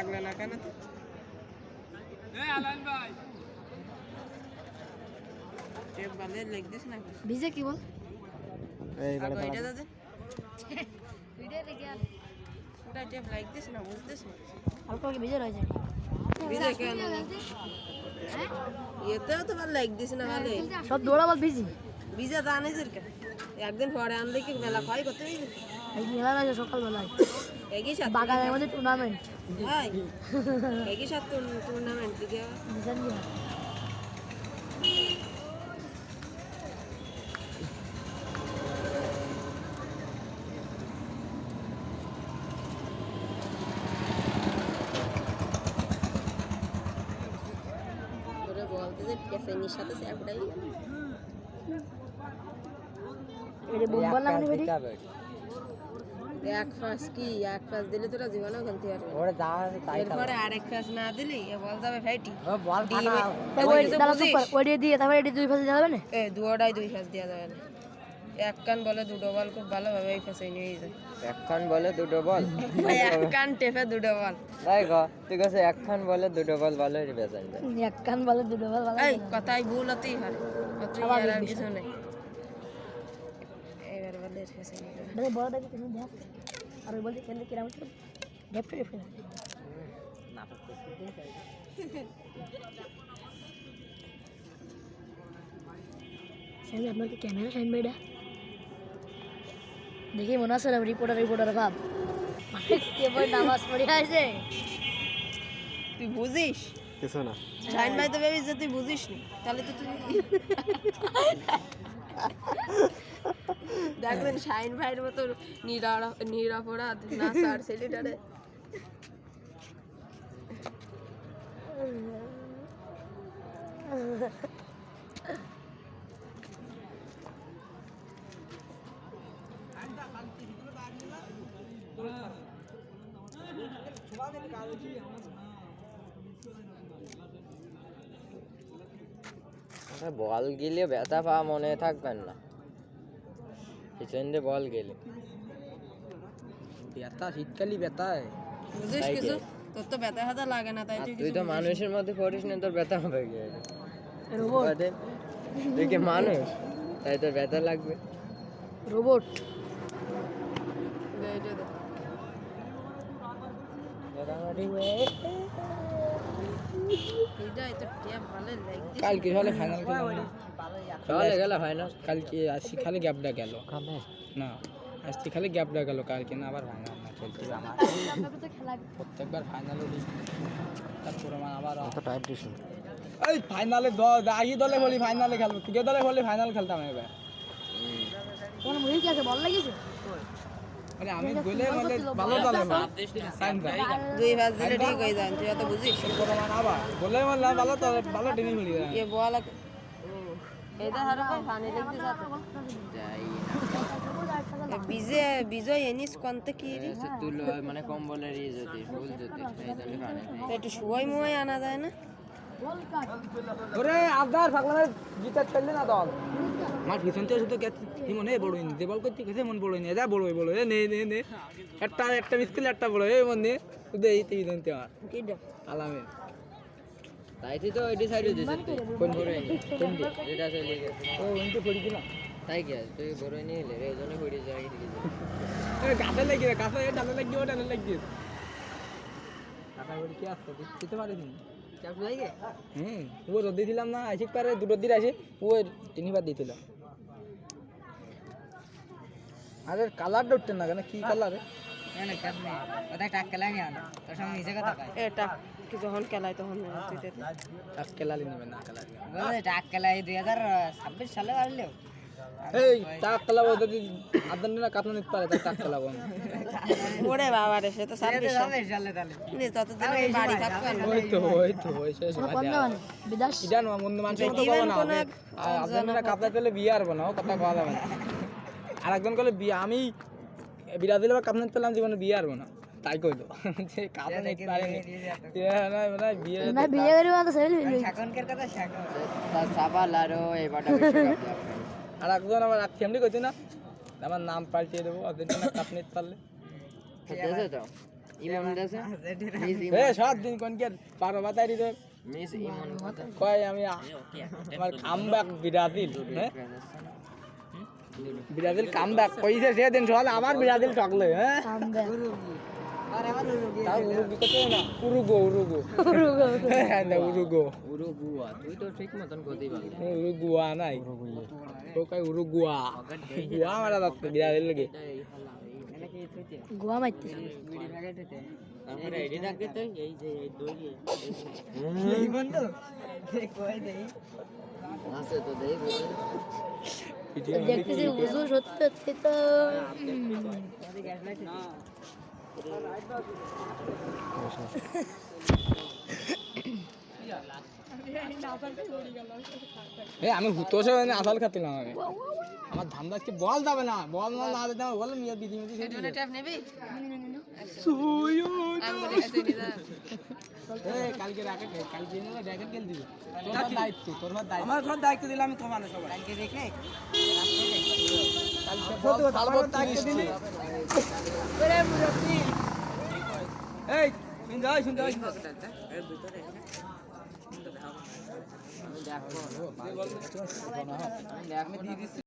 লাগল না কেন তো? টেপ বাঁধে লেগ দিস না ভিজে কি বল? আগো এটা দাদা? ভিডিও দেখে ওটা টেপ লাইক দিস না বুঝতেছ না হালকা কি ভিজে রয়েছে। ভিজে কেন? এতেও তো ভালো লাইক দিস না ভালো সব দৌড়া বল ভিজি। একদিন পরে আনলে কি মেলা ক্ষয় করতে মেলা রয়েছে সকালবেলায়। একই সাথে বাগানের মধ্যে টুর্নামেন্ট হাই একই সাথে টুর্নামেন্ট দিকে? বলতে যে পেছাইনির সাথে স্যাপটাই এটা বোম্বার না মানে এক ফাঁস কি? এক ফাঁস দিলে তোরা জীবনেও খেলতে পারবে। ওরে যা তাই এরপরে আরেক ফাঁস না দিলে এ বল যাবে ফাইটি ও বল দিয়ে দিয়ে তারপরে এটি দুই পাশে যাবে না? এ দুটাই দুই ফাঁস দেওয়া যাবে না। এক কান বলে দুটো বল খুব ভালোভাবে এই ফাঁসে নিয়ে যায়। একখান বলে দুটো বল? এক কান টেপে দুটো বল। তাই গো তুই কাছে একখান বলে দুটো বল ভালো বেতন দেয়। এক কান বলে দুটো বল ভালো এই কথাই ভুল হতেই হয় অতই আর আর কিছু নেই এবার বলে এর ফাঁসে নিয়ে যাবে। দেখে বড় দেখে কিছু দেখ আর ওই বলতে খেলতে কিরাম ছিল লেফট লেফট সাহেব আপনার কি ক্যামেরা সাইন বাইডা দেখি মনে আছে না রিপোর্টার রিপোর্টার ভাব। মানে কেবল নামাজ পড়ে আছে? তুই বুঝিস? কিছু না। শাইন ভাই তো ভেবিস যে তুই বুঝিস নি তাহলে তো তুই দেখবেন শাইন ভাইয়ের মতো নিরা- নিরাপরাধ না স্যার ছেলেটারে বল গেলে ব্যথা পাওয়া মনে থাকবেন না। পিছন দিয়ে বল গেলে ব্যথা শীতকালই ব্যথায় বুঝিস কিছু? তোর তো ব্যথা হাতা লাগে না তাই তুই তো মানুষের মধ্যে পড়িস না তোর ব্যথা হবে কি রোবট তুই কি মানুষ? তাই তোর ব্যথা লাগবে। রোবট কালকে হলে ফাইনাল খেলা। চলে গেল হয় না কালকে আজকে খালি গ্যাপটা গেল। না আজকে খালি গ্যাপটা গেল কালকে না আবার ফাইনাল না খেলতে আমার। প্রত্যেকবার ফাইনালে তারপরে আমার আবার টাইপ দিস এই ফাইনালে আগে দলে বলি ফাইনালে খেলব ক্রিকেট দলে বলি ফাইনাল খেলতাম এবার। কোন মুভি কি আছে? বল লাগিয়েছে? মানে আমি গেলে মানে ভালো দলে ভাই দুই দিলে ঠিক হয়ে যান তুই অত বুঝিস? বর্তমান আবার। বলে মানে ভালো তো ভালো বল এটা হারো দেখতে বিজে বিজয় এনিস কোনতে কি রে তুল মানে কম বলের ইয়ে যদি ফুল যদি একটু শুয়াই মুয়াই আনা যায় না ওরে আদার ফাকলামে জিতে খেললে না দল আমার পিছন থেকে শুধু কি মনে বড় ইনি যে বল করতে গেছে মন বড় ইনি যা বড় বড় এ নে নে নে একটা একটা মিস করলে একটা বড় এই মন নে শুধু এই তিন দিন তে আমার কি ড আলামে তাই তুই তো ওইটি সাইডে দিছিস কোন বড় নি যেটা চলে গেছে ও ইনতে পড়ি দিলাম তাই কি তুই বড় নি হলে রে ওজনে পড়ে যায় কি এ লাগি রে গাছে ডালে লাগি ও ডালে লাগি। টাকা বলি কি আসছে? দিতে পারিনি। চাপ লাগে হ্যাঁ ও রোদ দিয়েছিলাম না আইসিক পারে দুটো দিন আসে ও তিনবার দিয়েছিল আরে কালারটা উঠছে না কেন? কি কালার এটা কি যখন টাক নেবে না কালার এই টাক কেলাবো যদি আদান না কাপড় নিতে পারে টাক কেলাবো ওরে বাবা রে সে তো ছাব্বিশ নে ততদিন আমি বাড়ি থাকব ওই তো ওই তো ওই শেষ কোন বিদাস। ইডা না মন্দ মতো পাবো না কোনো এক আদান পেলে বিয়ে আরবো না কথা কথা যাবে না। আর একজন করলে বিয়ে আমি বিরাদিল বা কাপড় নিতে পেলাম জীবনে বিয়ে আরবো না। তাই কইলো। যে কাপড় নিতে পারেনি। না মানে বিয়ে না বিয়ে করে মানে সেল সাবাল আর এই বাটা বিশ্বকাপ লাগবে। আর একজন আমার এক ফ্যামিলি কইছে না আমার নাম পাল্টিয়ে দেবো আর্জেন্টিনা কাপ নিতে পারলে। তো ইমন এ সাত দিন কোন কে পারো বাতারি দে মিস ইমন কয় আমি আমার কামব্যাক ব্রাজিল হ্যাঁ? ব্রাজিল কামব্যাক কইছে সে দিন সকাল আবার ব্রাজিল টকলে হ্যাঁ? কামব্যাক তাও উরুগু কত না? উরুগো উরুগো হ্যাঁ উরুগো উরুগুয়া। তুই তো ঠিক মতন কইতেই পারলি উরুগুয়া নাই। তো উরুগুয়া? গুয়া মারা যাচ্ছে ব্রাজিল লাগে গোয়া মারতেছে তারপরে এডি থাকে তো এই যে এই দই আছে তো দেই বলে দেখতেছি বুঝু সত্যি সত্যি তো এ আমি হুতোসে মানে আসল খাতিলাম আমি আমার ধান্দা কি বল যাবে না বল না না দিতে বল মিয়া দিদি মিদি সেটি এটা ট্যাপ নেবি? সুয়ু এ কালকে রাকেট কালকে না রাকেট খেল দিবি। তোর দায়িত্ব তোর দায়িত্ব। আমার সব দায়িত্ব দিলাম আমি তোমার সবাই। কালকে দেখে কালকে বল তালবত দায়িত্ব দিলি। এই শুন যাই শুন যাই। আমি দেখো আমি দেখব